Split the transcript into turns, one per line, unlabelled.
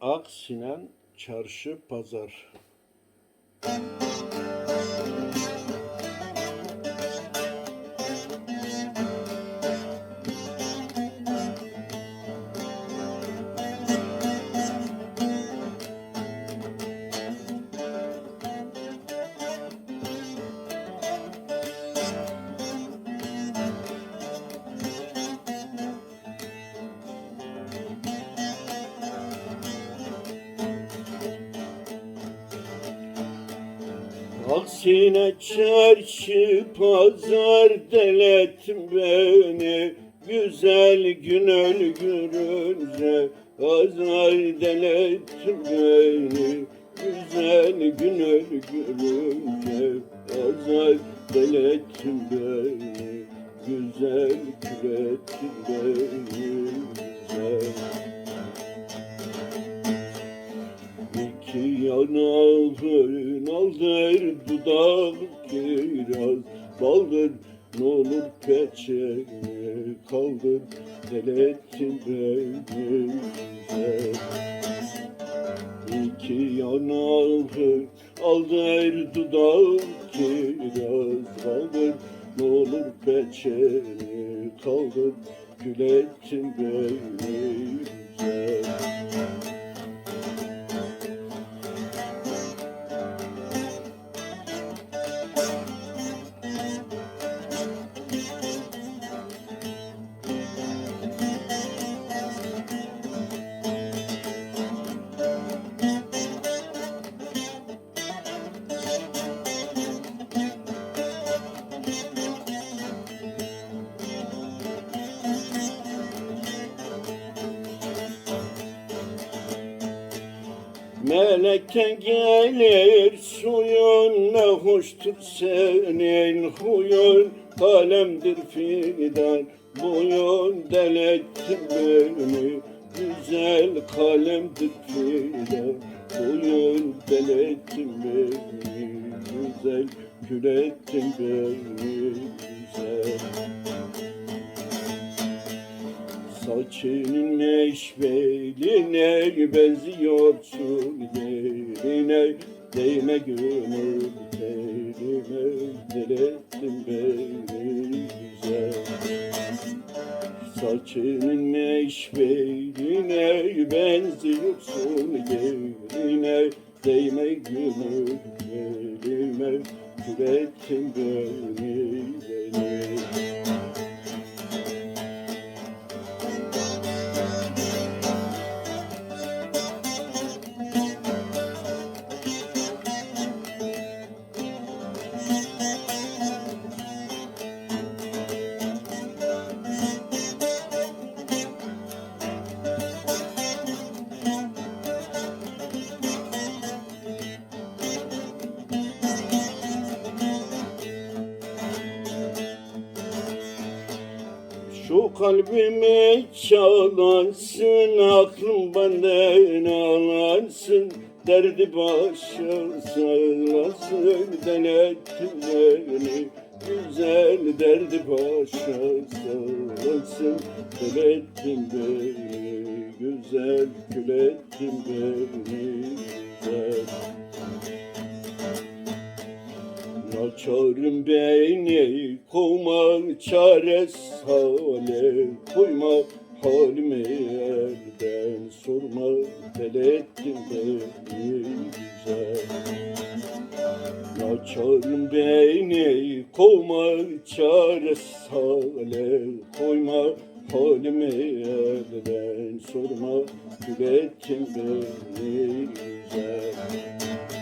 Aksinen Çarşı Pazar. Aksine çarşı pazar deletim beni. Güzel gün öl görünce Pazar deletim beni. Güzel gün öl görünce Pazar deletim beni. Güzel küretim beni. Güzel İki yanağın aldır dudak kiraz baldır ne olur peçene kaldır. Delettin beni güzel. İki yanağın aldır dudak kiraz kaldır ne olur peçene kaldır. Gülettin beni güzel Meleke gelir suyun ne hoştur senin huyun kalemdir fidan. Boyun delettin beni güzel kalemdir fidan. Boyun delettin beni güzel kürettin beni güzel Saçının neşveline benziyorsun yerine Değme gönül terime dilettin beni güzel Saçının neşveline benziyorsun yerine Değme gönül terime dilettin beni beni Şu kalbimi çalansın, aklım benden alansın. Derdi başa sağlasın, denettin beni Güzel derdi başa sağlasın, denettin beni Güzel külettin beni güzel. Naçarım beni kovma çare hale koyma halimi elden sorma delettin beni güzel. Naçarım beni kovma çare hale koyma halimi elden sorma Gülettin beni güzel